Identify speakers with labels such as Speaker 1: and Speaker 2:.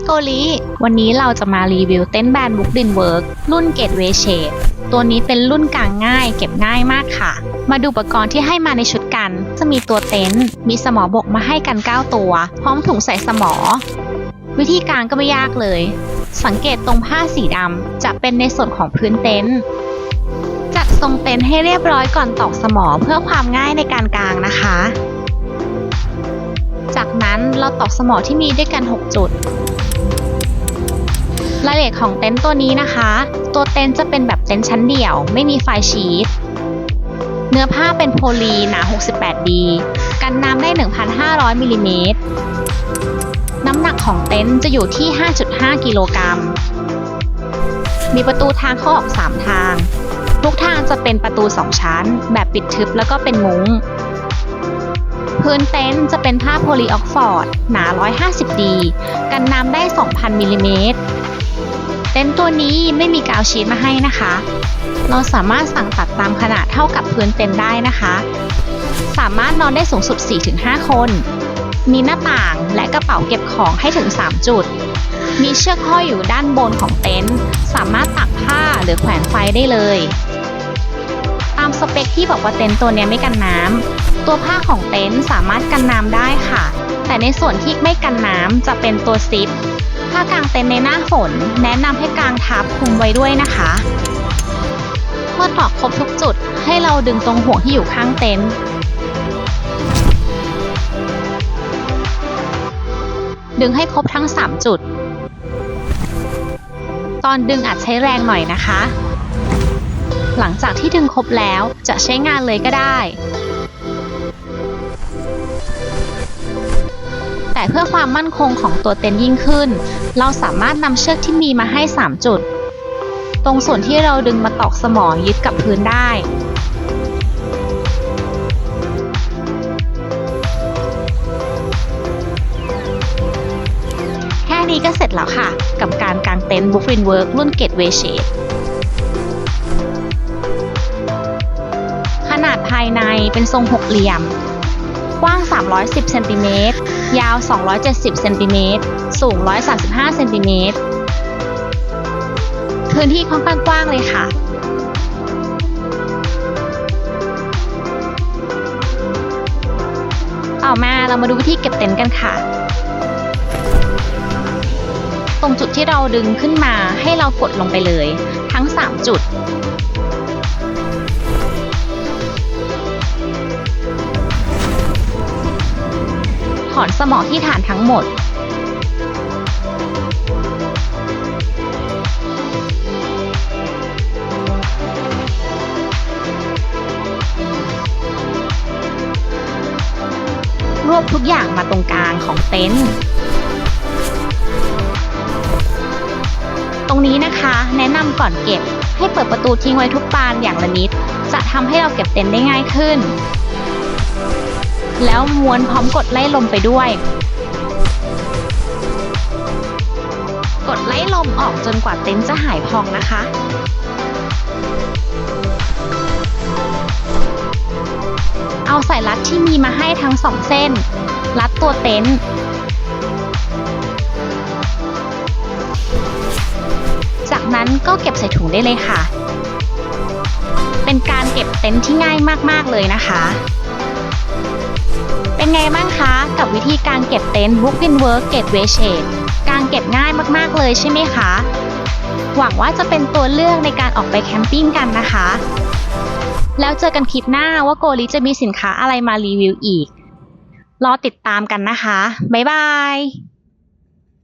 Speaker 1: โกลี วันนี้เราจะมารีวิวเต็นท์แบรนด์บุ๊กดินเวิร์กรุ่นเกตเวเชดตัวนี้เป็นรุ่นกลางง่ายเก็บง่ายมากค่ะ มาดูอุปกรณ์ที่ให้มาในชุดกัน จะมีตัวเต็นท์มีสมอบกมาให้กัน 9 ตัว พร้อมถุงใส่สมอ วิธีการก็ไม่ยากเลย สังเกตตรงผ้าสีดำจะเป็นในส่วนของพื้นเต็นท์จัดทรงเต็นท์ให้เรียบร้อยก่อนตอกสมอเพื่อความง่ายในการกางนะคะจากนั้นเราตอกสมอที่มีด้วยกัน 6 จุด เอียดของเต็นท์ตัวนี้นะคะ ตัวเต็นท์จะเป็นแบบเต็นท์ชั้นเดี่ยว ไม่มีไฟชีตเนื้อผ้าเป็นโพลีหนา 68D กันน้ำได้ 1,500มิลลิเมตรน้ำหนักของเต็นท์จะอยู่ที่ 5.5 กิโลกรัม มีประตูทางเข้าออก 3 ทาง ทุกทางจะเป็นประตู 2 ชั้น แบบปิดทึบแล้วก็เป็นมุ้ง พื้นเต็นท์จะเป็นผ้าโพลีออกฟอร์ด หนา 150D กันน้ำได้ 2,000มิลลิเมตร นท์ตัวนี้ไม่มีกาวชีทมาให้นะคะ เราสามารถสั่งตัดตามขนาดเท่ากับพื้นเต็นท์ได้นะคะ สามารถนอนได้สูงสุด 4-5 คน มีหน้าต่างและกระเป๋าเก็บของให้ถึง 3 จุด มีเชือกห้อยอยู่ด้านบนของเต็นท์สามารถตักผ้าหรือแขวนไฟได้เลย ตามสเปคที่บอกว่าเต็นท์ตัวนี้ไม่กันน้ำตัวผ้าของเต็นท์สามารถกันน้ำได้ค่ะ แต่ในส่วนที่ไม่กันน้ำจะเป็นตัวซิป ถ้ากางเต็นท์ในหน้าฝน แนะนำให้กางทับคลุมไว้ด้วยนะคะ เมื่อตอกครบทุกจุดให้เราดึงตรงห่วงที่อยู่ข้างเต็นท์ดึงให้ครบทั้ง 3 จุด ตอนดึงอาจใช้แรงหน่อยนะคะ หลังจากที่ดึงครบแล้วจะใช้งานเลยก็ได้ แต่เพื่อความมั่นคงของตัวเต็นท์ยิ่งขึ้น เราสามารถนำเชือกที่มีมาให้ 3 จุด ตรงส่วนที่เราดึงมาตอกสมองยึดกับพื้นได้แค่นี้ก็เสร็จแล้วค่ะ กับการกางเต็นท์ Book in Work รุ่น Gateway Shade ขนาดภายในเป็นทรงหกเหลี่ยม กว้าง 310เซนติเมตรยาว 270เซนติเมตรสูง 135เซนติเมตรพื้นที่ค่อนข้างกว้างเลยค่ะต่อมาเรามาดูวิธีเก็บเต็นท์กันค่ะ ตรงจุดที่เราดึงขึ้นมาให้เรากดลงไปเลย ทั้ง 3 จุด ถอนสมองที่ฐานทั้งหมดรวบทุกอย่างมาตรงกลางของเต็นท์ ตรงนี้นะคะแนะนำก่อนเก็บให้เปิดประตูทิ้งไว้ทุกบานอย่างละนิด จะทำให้เราเก็บเต็นท์ได้ง่ายขึ้น แล้วม้วนพร้อมกดไล่ลมไปด้วย กดไล่ลมออกจนกว่าเต็นท์จะหายพองนะคะ เอาสายรัดที่มีมาให้ทั้งสองเส้น รัดตัวเต็นท์จากนั้นก็เก็บใส่ถุงได้เลยค่ะ เป็นการเก็บเต็นท์ที่ง่ายมาก ๆ เลยนะคะ เป็นไงบ้างคะกับวิธีการเก็บเต็นท์ Book in Work Gateway Shade การเก็บง่ายมากๆเลยใช่ไหมคะ หวังว่าจะเป็นตัวเลือกในการออกไปแคมปิ้งกันนะคะ แล้วเจอกันคลิปหน้าว่าโกลิจะมีสินค้าอะไรมารีวิวอีก รอติดตามกันนะคะ บ๊ายบาย